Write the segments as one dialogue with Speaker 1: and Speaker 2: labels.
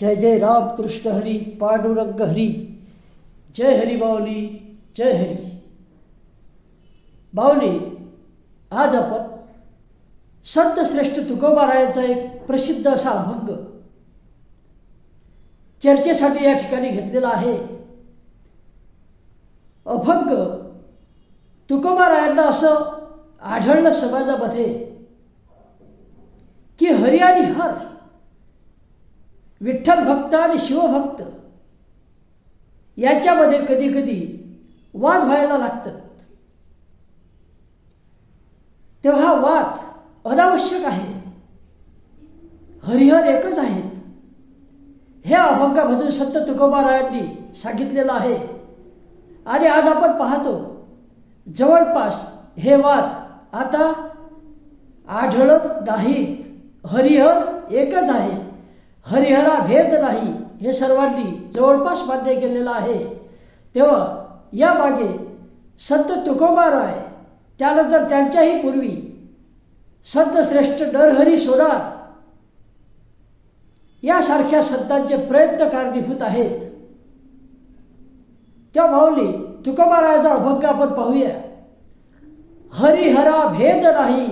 Speaker 1: जय जय राम कृष्ण हरी पांडुरंग हरी। जय हरी बावली जय हरी। बावली आज आपण संत श्रेष्ठ तुकोबारायांचा एक प्रसिद्ध असा अभंग चर्चेसाठी या ठिकाणी घेतलेला आहे. अभंग तुकोबारायांना असं आढळलं समाजामध्ये की हरी आणि हर विठ्ठल भक्त आणि शिवभक्त. याच्यामध्ये कधी कधी वाद व्हायला लागतात. तेव्हा हा वाद अनावश्यक आहे. हरिहर एकच आहेत. हे अभंगामधून संत तुकोबारायांनी सांगितलेलं आहे. आणि आज आपण पाहतो जवळपास हे वाद आता आढळत नाहीत. हरिहर एकच आहे. हरिहरा भेद नाही हे सर्वांनी जवळपास मान्य केलेलं आहे. तेव्हा या मागे संत तुकोबाराय त्यानंतर त्यांच्याही पूर्वी संत श्रेष्ठ नरहरी सोनार यासारख्या संतांचे प्रयत्न कारणीभूत आहेत. त्या माऊली तुकोबारायाचा अभंग आपण पाहूया. हरिहरा भेद नाही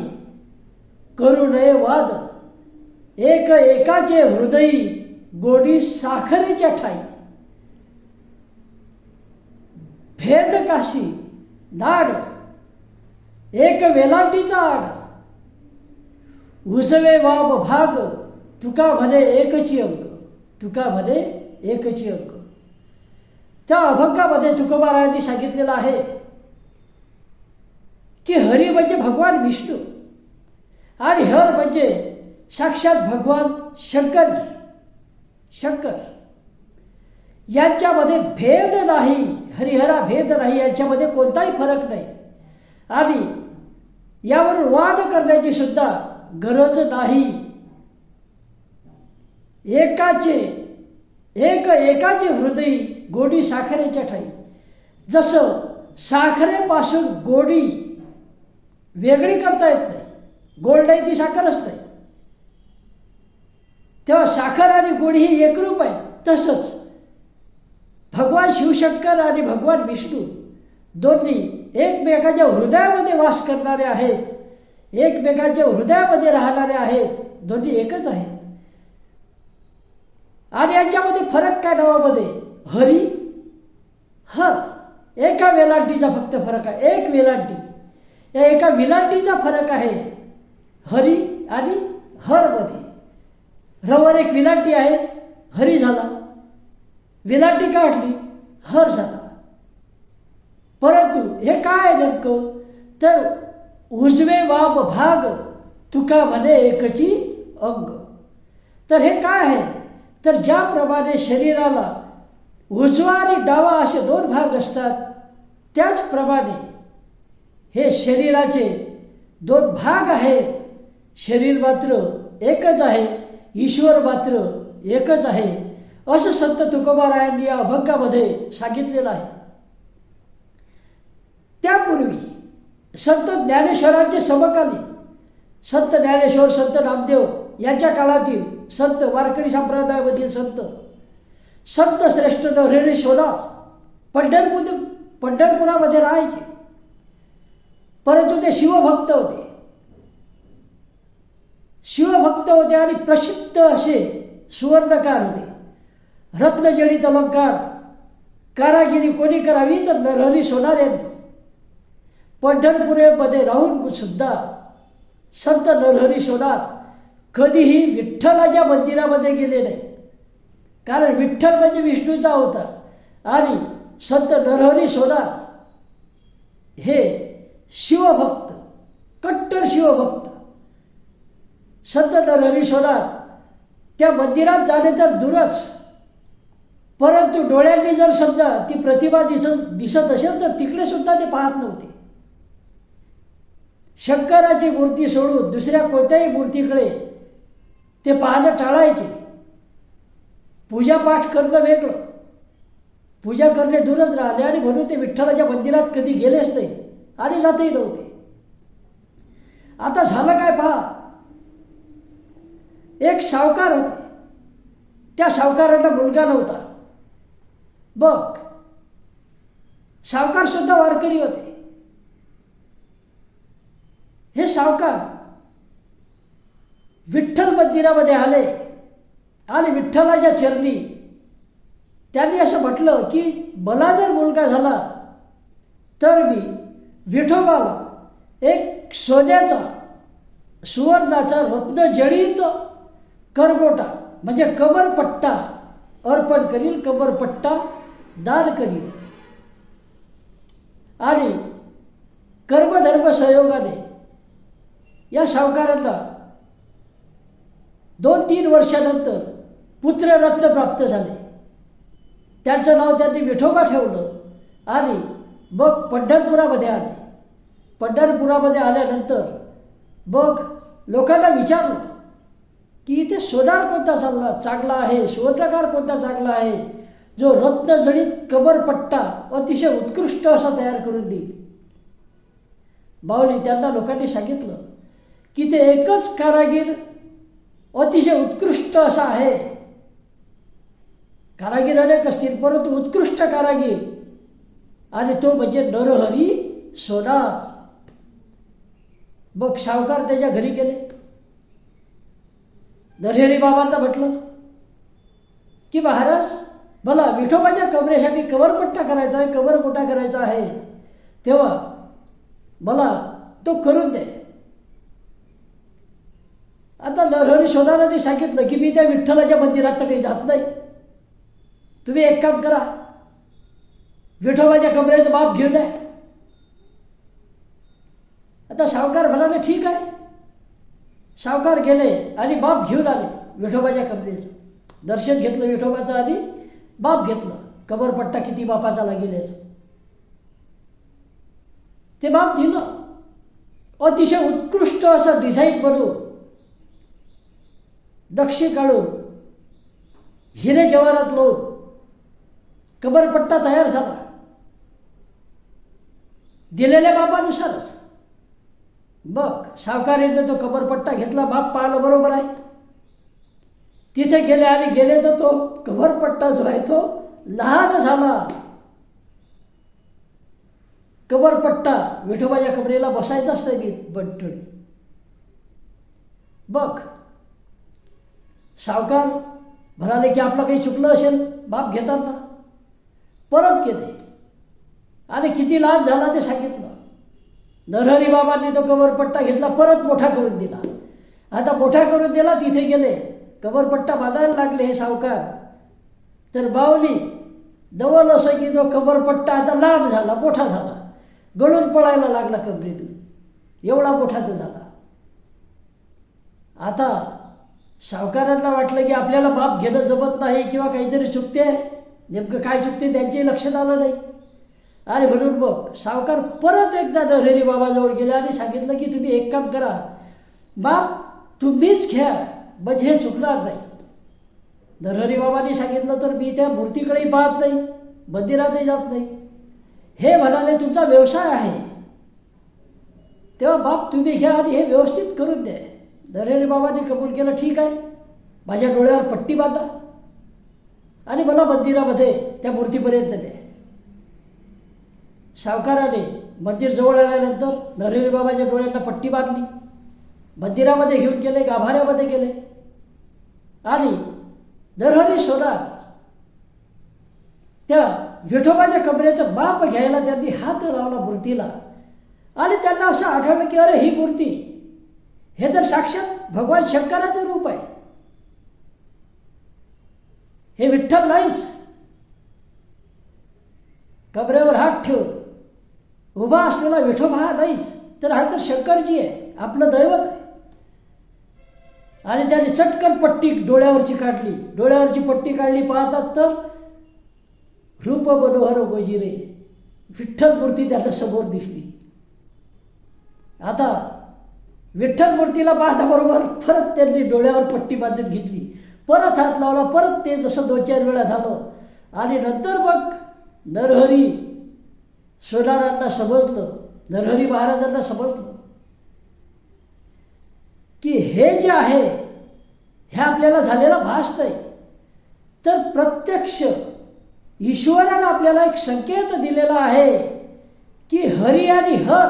Speaker 1: करू नये वाद एक एकाचे हृदय गोडी साखरेच्या ठाई. भेद काशी दाड एक वेलांटीचा आड. उजवे वाम भाग तुका म्हणे एकची अंग. तुका म्हणे एकची अंग. त्या अभंगामध्ये तुकोबारायांनी सांगितलेलं आहे की हरी म्हणजे भगवान विष्णू आणि हर म्हणजे साक्षात भगवान शंकर शंकर. यांच्यामध्ये भेद नाही. हरिहरा भेद नाही. यांच्यामध्ये कोणताही फरक नाही. आणि यावर वाद करण्याची सुद्धा गरज नाही. एकाचे एक एकाचे हृदय गोडी साखरेच्या ठाई. जसं साखरेपासून गोडी वेगळी करता येत नाही. गोड नाही ती साखरच नाही. तेव्हा साखर आणि गुढ ही एकरूप आहे. तसंच भगवान शिवशंकर आणि भगवान विष्णू दोन्ही एकमेकाच्या हृदयामध्ये वास करणारे आहेत एकमेकाच्या हृदयामध्ये राहणारे आहेत दोन्ही एकच आहेत. आणि यांच्यामध्ये फरक काय नावामध्ये? हरी हर. एका वेलांटीचा फक्त फरक आहे एक वेलांटी. या एका विलांटीचा फरक आहे हरी आणि हरमध्ये. रवर एक विलाटी आहे हरी झाला. विलाटी काढली हर झाला. परंतु हे काय नेमकं? तर उजवे वाब भाग तुका म्हणे एकची अंग. तर हे काय आहे? तर ज्याप्रमाणे शरीराला उजवा आणि डावा असे दोन भाग असतात त्याचप्रमाणे हे शरीराचे दोन भाग आहेत. शरीर मात्र एकच आहे. ईश्वर मात्र एकच आहे असं संत तुकोबारायांनी या अभंगामध्ये सांगितलेलं आहे. त्यापूर्वी संत ज्ञानेश्वरांचे समकालीन संत ज्ञानेश्वर संत नामदेव यांच्या काळातील संत वारकरी संप्रदायामधील संत संत श्रेष्ठ नरहरी सोनार पंढरपूर पंढरपुरामध्ये राहायचे. परंतु ते शिवभक्त होते. शिवभक्त होते आणि प्रसिद्ध असे सुवर्णकार होते. रत्नजडित अलंकार कारागिरी कोणी करावी तर नरहरी सोनार यांनी. पंढरपुरेमध्ये राहून सुद्धा संत नरहरी सोनार कधीही विठ्ठलाच्या मंदिरामध्ये गेले नाही कारण विठ्ठल म्हणजे विष्णूचा होता आणि संत नरहरी सोनार हे शिवभक्त कट्टर शिवभक्त संत नरहरी त्या मंदिरात जाणे तर दूरच परंतु डोळ्यांनी जर समजा ती प्रतिभा दिसत दिसत असेल तर तिकडे सुद्धा ते पाहत नव्हते. शंकराची मूर्ती सोडून दुसऱ्या कोणत्याही मूर्तीकडे ते पाहणं टाळायचे. पूजापाठ करणं वेगळं. पूजा करणे दूरच राहिले आणि म्हणून ते विठ्ठलाच्या मंदिरात कधी गेलेच नाही आणि जातही नव्हते. आता झालं काय पहा? एक सावकार होते. त्या सावकाराला मुलगा नव्हता. बघ सावकार सुद्धा वारकरी होते. हे सावकार विठ्ठल मंदिरामध्ये आले. आणि विठ्ठलाच्या चरणी त्यांनी असं म्हटलं की मला जर मुलगा झाला तर मी विठोबाला एक सोन्याचा सुवर्णाचा रत्नजडित करगोटा म्हणजे कबरपट्टा अर्पण करील कबरपट्टा दान करील. आणि कर्मधर्म सहयोगाने या सावकारांना दोन तीन वर्षानंतर पुत्ररत्न प्राप्त झाले. त्याचं नाव त्यांनी विठोबा ठेवलं आणि मग पंढरपुरामध्ये आले. पंढरपुरामध्ये आल्यानंतर मग लोकांना विचारलं की इथे सोनार कोणता चांगला चांगला आहे? सुवर्णकार कोणता चांगला आहे? जो रत्नजडित कबरपट्टा अतिशय उत्कृष्ट असा तयार करून देईल. बावली त्यांना लोकांनी सांगितलं की ते एकच कारागीर अतिशय उत्कृष्ट असा आहे. कारागीर अनेक असतील परंतु उत्कृष्ट कारागीर. आणि तो म्हणजे नरहरी सोनार मग सावकार त्याच्या घरी गेले. दर्शनी बाबांना म्हटलं. की महाराज मला विठोबाच्या कमरेसाठी कवरपट्टा करायचा आहे कवर गोटा करायचा आहे. तेव्हा मला तो करून दे. आता नरहरी सोनारांनी सांगितलं की मी त्या विठ्ठलाच्या मंदिरात तर काही जात नाही. तुम्ही एक काम करा. विठोबाच्या कमरेचं बाप घेऊन या. आता सावकार म्हणाले ठीक आहे. सावकार गेले आणि बाप घेऊन आले विठोबाच्या कबरीचं दर्शन घेतलं विठोबाचं आणि बाप घेतलं. कबरपट्टा किती बापाचा लागेल ते बाप दिलं. अतिशय उत्कृष्ट असं डिझाईन बनवून. दक्षी काढून. हिरे जवारात लावून. कबरपट्टा तयार झाला. दिलेल्या बापानुसारच. बघ सावकारीने तो कबरपट्टा घेतला बाप पाहिलं बरोबर आहे. तिथे गेले आणि गेले तर तो कबरपट्टा जो आहे तो लहान झाला. कबरपट्टा विठोबाच्या कबरीला बसायचा असतं गीत बंठडी बघ सावकार म्हणाले की आपलं काही चुकलं असेल बाप घेतात ना. परत केले आणि किती लाभ झाला ते सांगितलं. नरहरी बाबांनी तो कबरपट्टा घेतला परत मोठा करून दिला. आता मोठा करून दिला तिथे गेले. कवरपट्टा बांधायला लागले हे सावकार. तर बावली दवल असं की तो कबरपट्टा आता लांब झाला मोठा झाला. गळून पळायला लागला कबरीतून एवढा मोठा तो झाला. आता सावकारांना वाटलं की आपल्याला बाप घेणं जमत नाही किंवा काहीतरी चुकते. नेमकं काय चुकते त्यांचेही लक्षात आलं नाही. अरे म्हणून बघ सावकार परत एकदा दहरेरी बाबाजवळ गेले आणि सांगितलं की तुम्ही एक काम करा. बाप तुम्हीच घ्या म्हणजे हे चुकणार नाही. दहरेरी बाबांनी सांगितलं तर मी त्या मूर्तीकडेही पाहत नाही मंदिरातही जात नाही. हे म्हणाले तुमचा व्यवसाय आहे. तेव्हा बाप तुम्ही घ्या आणि हे व्यवस्थित करून द्या. नरहरी बाबांनी कबूल केलं ठीक आहे. माझ्या डोळ्यावर पट्टी बांधा. आणि मला मंदिरामध्ये त्या मूर्तीपर्यंत द्या. सावकाराने मंदिर जवळ आल्यानंतर नरहरी बाबाच्या डोळ्यांना पट्टी बांधली. मंदिरामध्ये घेऊन गेले गाभाऱ्यामध्ये गेले. आणि नरहरी सोनार त्या विठोबाच्या कमरेचं बाप घ्यायला त्यांनी हात लावला मूर्तीला. आणि त्यांना असं आठवलं की अरे ही मूर्ती हे तर साक्षात भगवान शंकराचं रूप आहे. हे विठ्ठल नाहीच. कमरेवर हात ठेवून उभा असलेला विठोबा हा नाहीच. तर हा तर शंकरजी आहे. आपलं दैवत आहे. आणि त्याने चटकन पट्टी डोळ्यावरची काढली. डोळ्यावरची पट्टी काढली पाहतात तर रूप मनोहर गोजिरे विठ्ठल मूर्ती त्याच्यासमोर दिसली. आता विठ्ठल मूर्तीला पाहताबरोबर परत त्यांनी डोळ्यावर पट्टी बांधून घेतली. परत हात लावला परत ते जसं दोन चार वेळा झालं. आणि नंतर मग नरहरी सोनारांना समजलं नरहरी महाराजांना समजलं की हे जे आहे ह्या आपल्याला झालेला भास नाही. तर प्रत्यक्ष ईश्वरानं आपल्याला एक संकेत दिलेला आहे की हरी आणि हर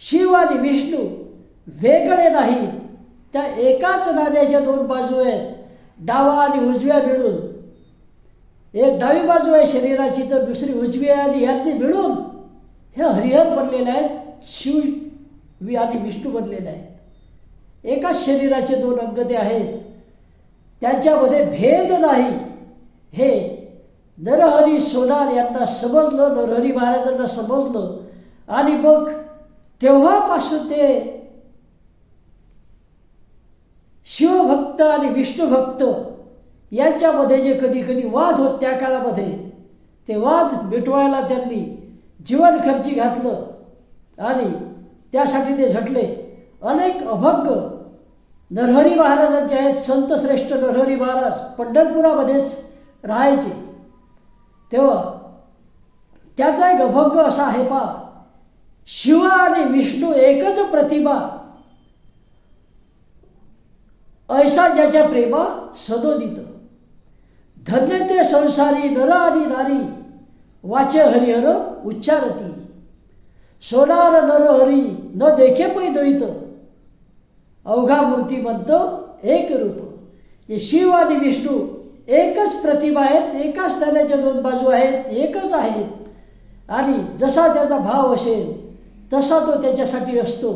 Speaker 1: शिव आणि विष्णू वेगळे नाहीत. त्या एकाच नाण्याच्या दोन बाजू आहेत डावा आणि उजव्या मिळून. एक डावी बाजू आहे शरीराची तर दुसरी उजवी आहे आणि यांनी मिळून हे हरिहर बनलेले आहेत शिव वि- आणि विष्णू बनलेले आहेत एकाच शरीराचे दोन अंग ते आहेत. त्यांच्यामध्ये भेद नाही. हे नरहरी सोनार यांना समजलं नरहरी महाराजांना समजलं. आणि मग तेव्हापासून ते शिवभक्त आणि विष्णुभक्त यांच्यामध्ये जे कधी कधी वाद होत त्या काळामध्ये ते वाद मिटवायला त्यांनी जीवन खर्ची घातलं आणि त्यासाठी ते झटले. अनेक अभंग नरहरी महाराजांचे आहेत संत श्रेष्ठ नरहरी महाराज पंढरपुरामध्येच राहायचे. तेव्हा त्याचा एक अभंग असा आहे पा शिव आणि विष्णू एकच प्रतिभा ऐसा ज्याच्या प्रेमा सदोदित. धन्य ते संसारी नर आणि नारी वाचे हरिहर उच्चारती. सोनार नर हरी न देखे पै द्वैत. अवघा मूर्तिमंत एक रूप. हे शिव आणि विष्णू एकच प्रतिभा आहेत एकाच त्याच्या दोन बाजू आहेत एकच आहेत. आणि जसा त्याचा भाव असेल तसा तो त्याच्यासाठी असतो.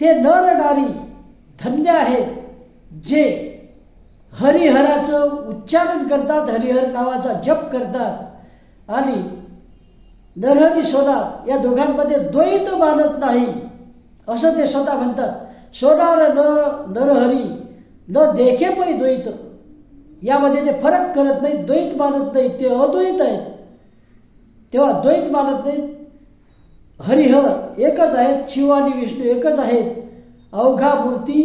Speaker 1: ते नर नारी धन्य आहेत जे हरिहराचं उच्चारण करतात हरिहर नावाचा जप करतात. आणि नरहरी सोनार या दोघांमध्ये द्वैत मानत नाही असं ते स्वतः म्हणतात. सोनार न नरहरी न देखे पै द्वैत. यामध्ये ते फरक करत नाही द्वैत मानत नाही ते अद्वैत आहेत. तेव्हा द्वैत मानत नाहीत. हरिहर एकच आहेत शिव आणि विष्णू एकच आहेत. अवघा मूर्ती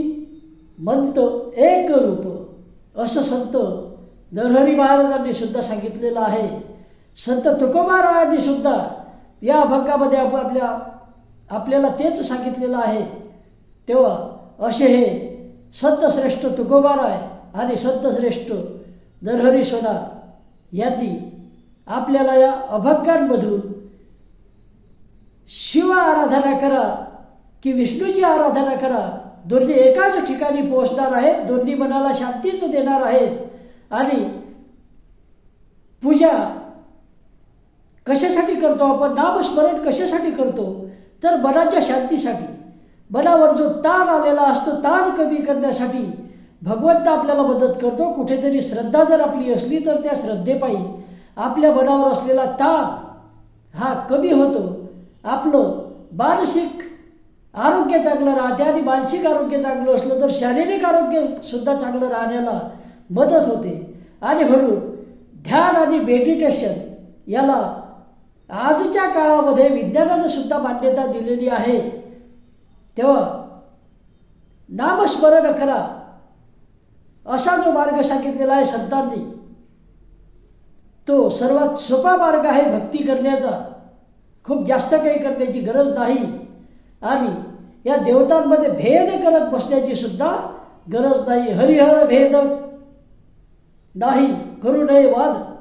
Speaker 1: मंत एक रूप असं संत नरहरी महाराजांनी सुद्धा सांगितलेलं आहे. संत तुकोबारायांनी सुद्धा या अभंगामध्ये आप आपल्या आपल्याला तेच सांगितलेलं आहे. तेव्हा असे हे संत श्रेष्ठ तुकोबाराय आणि संत श्रेष्ठ नरहरी सोनार यांनी आपल्याला या अभंगांमधून शिव आराधना करा की विष्णूची आराधना करा दोन्ही एकाच ठिकाणी पोहोचणार आहेत दोन्ही मनाला शांतीच देणार आहेत. आणि पूजा कशासाठी करतो आपण नामस्मरण कशासाठी करतो? तर मनाच्या शांतीसाठी. मनावर जो ताण आलेला असतो ताण कमी करण्यासाठी भगवंत आपल्याला मदत करतो. कुठेतरी श्रद्धा जर आपली असली तर त्या श्रद्धेपायी आपल्या मनावर असलेला ताण हा कमी होतो. आपलं मानसिक आरोग्य चांगलं राहते आणि मानसिक आरोग्य चांगलं असलं तर शारीरिक आरोग्य सुद्धा चांगलं राहण्याला मदत होते. आणि म्हणून ध्यान आणि मेडिटेशन याला आजच्या काळामध्ये विज्ञानानं सुद्धा मान्यता दिलेली आहे. तेव्हा नामस्मरण करा. असा जो मार्ग सांगितलेला आहे संतांनी तो सर्वात सोपा मार्ग आहे भक्ती करण्याचा. खूप जास्त काही करण्याची गरज नाही. आणि या देवतांमध्ये भेद करत बसण्याची सुद्धा गरज नाही. हरिहर भेद. नाही करू नये वाद.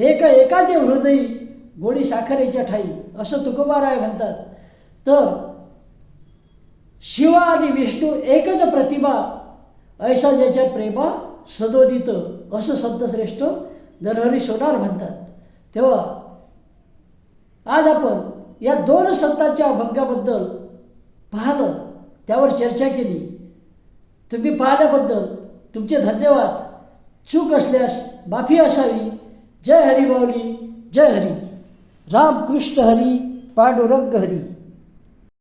Speaker 1: एक एकाचे हृदयी गोडी साखरेच्या ठाई असं तुकोबाराय म्हणतात. तर शिव आणि विष्णू एकच प्रतिभा ऐसा ज्याच्या प्रेमा सदोदित असं संतश्रेष्ठ दरहरी सोनार म्हणतात. तेव्हा आज आपण या दोन संतांच्या अभंगाबद्दल पाहिलं त्यावर चर्चा केली. तुम्ही पाहिल्याबद्दल तुमचे धन्यवाद. चूक असल्यास माफी असावी. जय हरी माऊली जय हरी. रामकृष्ण हरी पांडुरंग हरी.